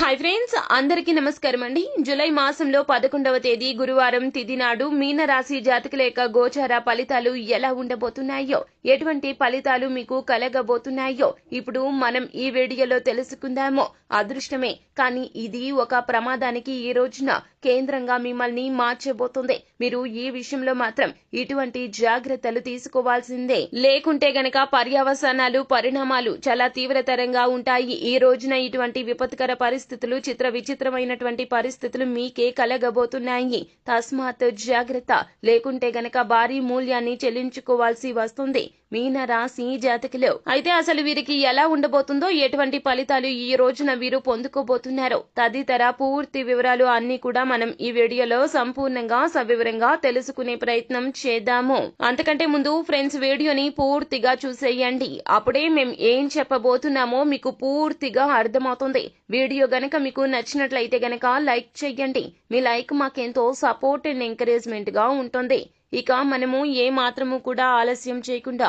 Hi friends అందరికీ నమస్కారం అండి. జూలై మాసంలో పదకొండవ తేదీ గురువారం తిది నాడు మీనరాశి జాతకుల యొక్క గోచార ఫలితాలు ఎలా ఉండబోతున్నాయో ఎటువంటి ఫలితాలు మీకు కలగబోతున్నాయో ఇప్పుడు మనం ఈ వీడియోలో తెలుసుకుందాము. అదృష్టమే కానీ ఇది ఒక ప్రమాదానికి ఈ రోజున కేంద్రంగా మిమ్మల్ని మార్చబోతుంది. మీరు ఈ విషయంలో మాత్రం ఇటువంటి జాగ్రత్తలు తీసుకోవాల్సిందే. లేకుంటే గనక పర్యావసనాలు పరిణామాలు చాలా తీవ్రతరంగా ఉంటాయి. ఈ రోజున ఇటువంటి విపత్కర పరిస్థితులు చిత్ర విచిత్రమైనటువంటి పరిస్థితులు మీకే కలగబోతున్నాయి. తస్మాత్ జాగ్రత్త. లేకుంటే గనక భారీ మూల్యాన్ని చెల్లించుకోవాల్సి వస్తుంది. మీన రాశి జాతకులు. అయితే అసలు వీరికి ఎలా ఉండబోతుందో ఎటువంటి ఫలితాలు ఈ రోజున వీరు పొందుకోబోతున్నారో తదితర పూర్తి వివరాలు అన్ని కూడా మనం ఈ వీడియోలో సంపూర్ణంగా సవివరంగా తెలుసుకునే ప్రయత్నం చేద్దాము. అంతకంటే ముందు ఫ్రెండ్స్ వీడియోని పూర్తిగా చూసేయండి. అప్పుడే మేం ఏం చెప్పబోతున్నామో మీకు పూర్తిగా అర్థమవుతుంది. వీడియో గనక మీకు నచ్చినట్లయితే గనక లైక్ చెయ్యండి మీ లైక్ మాకెంతో సపోర్ట్ అండ్ ఎంకరేజ్మెంట్గా ఉంటుంది. ఇక మనము ఏ మాత్రము కూడా ఆలస్యం చేయకుండా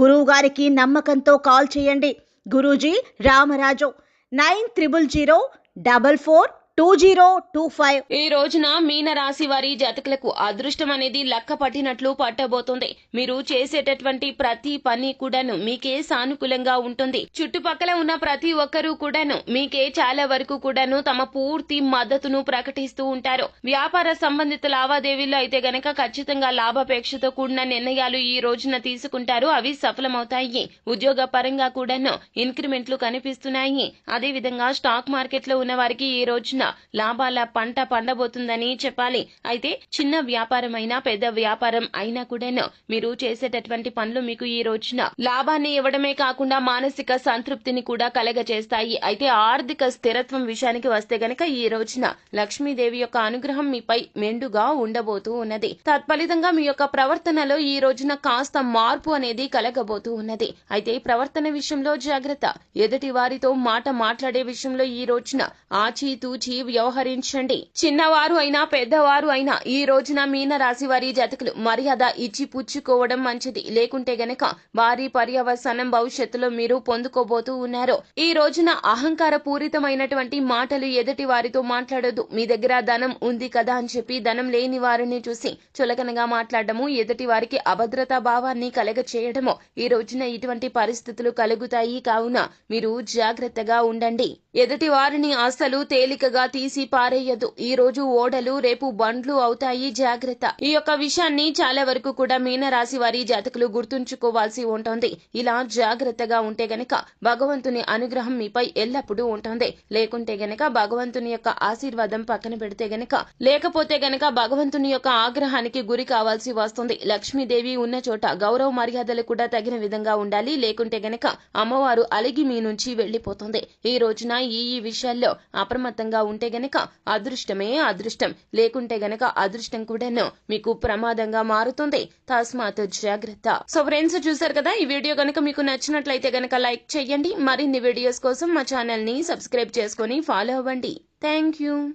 గురువు గారికి నమ్మకంతో కాల్ చేయండి. Guruji Ramaraju. Nine triple zero double four two zero two five. ఈ రోజున మీన రాశి వారి జాతకులకు అదృష్టం అనేది లక్క పట్టినట్లు పట్టబోతుంది. మీరు చేసేటటువంటి ప్రతి పని కూడాను మీకే సానుకూలంగా ఉంటుంది. చుట్టుపక్కల ఉన్న ప్రతి ఒక్కరూ కూడాను మీకే చాలా వరకు కూడాను తమ పూర్తి మద్దతును ప్రకటిస్తూ ఉంటారు. వ్యాపార సంబంధిత లావాదేవీల్లో అయితే గనక ఖచ్చితంగా లాభాపేక్షతో కూడిన నిర్ణయాలు ఈ రోజున తీసుకుంటారు. అవి సఫలమవుతాయి. ఉద్యోగ పరంగా కూడాను ఇంక్రిమెంట్లు కనిపిస్తున్నాయి. అదే విధంగా స్టాక్ మార్కెట్లో ఉన్న వారికి ఈ రోజున లాభాల పంట పండబోతుందని చెప్పాలి. అయితే చిన్న వ్యాపారం అయినా పెద్ద వ్యాపారం అయినా కూడాను మీరు చేసేటటువంటి పనులు మీకు ఈ రోజున లాభాన్ని ఇవ్వడమే కాకుండా మానసిక సంతృప్తిని కూడా కలగజేస్తాయి. అయితే ఆర్థిక స్థిరత్వం విషయానికి వస్తే గనక ఈ రోజున లక్ష్మీదేవి యొక్క అనుగ్రహం మీపై మెండుగా ఉండబోతూ ఉన్నది. తత్ఫలితంగా మీ యొక్క ప్రవర్తనలో ఈ రోజున కాస్త మార్పు అనేది కలగబోతూ ఉన్నది. అయితే ప్రవర్తన విషయంలో జాగ్రత్త. ఎదుటి వారితో మాట మాట్లాడే విషయంలో ఈ రోజున ఆచితూచి వ్యవహరించండి. చిన్నవారు అయినా పెద్దవారు అయినా ఈ రోజున మీన రాశి వారి జతకులు మర్యాద ఇచ్చి పుచ్చుకోవడం మంచిది. లేకుంటే గనక వారి పర్యవసానం భవిష్యత్తులో మీరు పొందుకోబోతూ ఉన్నారు. ఈ రోజున అహంకార పూరితమైనటువంటి మాటలు ఎదుటి వారితో మాట్లాడదు మీ దగ్గర ధనం ఉంది కదా అని చెప్పి ధనం లేని వారిని చూసి చులకనగా మాట్లాడము ఎదుటి వారికి అభద్రతా భావాన్ని కలగ చేయడము ఈ రోజున ఇటువంటి పరిస్థితులు కలుగుతాయి. కావున మీరు జాగ్రత్తగా ఉండండి. ఎదుటి వారిని అసలు తేలికగా తీసి పారేయదు. ఈ రోజు ఓడలు రేపు బండ్లు అవుతాయి. జాగ్రత్త. ఈ యొక్క విషయాన్ని చాలా వరకు కూడా మీనరాశి వారి జాతకులు గుర్తుంచుకోవాల్సి ఉంటుంది. ఇలా జాగ్రత్తగా ఉంటే గనక భగవంతుని అనుగ్రహం మీపై ఎల్లప్పుడూ ఉంటుంది. లేకుంటే గనక భగవంతుని యొక్క ఆశీర్వాదం పక్కన పెడితే గనక లేకపోతే గనక భగవంతుని యొక్క ఆగ్రహానికి గురి కావాల్సి వస్తుంది. లక్ష్మీదేవి ఉన్న చోట గౌరవ మర్యాదలు కూడా తగిన విధంగా ఉండాలి. లేకుంటే గనక అమ్మవారు అలిగి మీ నుంచి వెళ్ళిపోతుంది ఈ రోజున ఈ ఈ విషయాల్లో అప్రమత్తంగా ఉంటే గనక అదృష్టమే అదృష్టం. లేకుంటే గనక అదృష్టం కూడాను మీకు ప్రమాదంగా మారుతుంది. తస్మాత్ జాగ్రత్త. సో ఫ్రెండ్స్ చూసారు కదా ఈ వీడియో గనక మీకు నచ్చినట్లయితే గనక లైక్ చేయండి మరిన్ని వీడియోస్ కోసం మా ఛానల్ని సబ్స్క్రైబ్ చేసుకుని ఫాలో అవ్వండి. Thank you.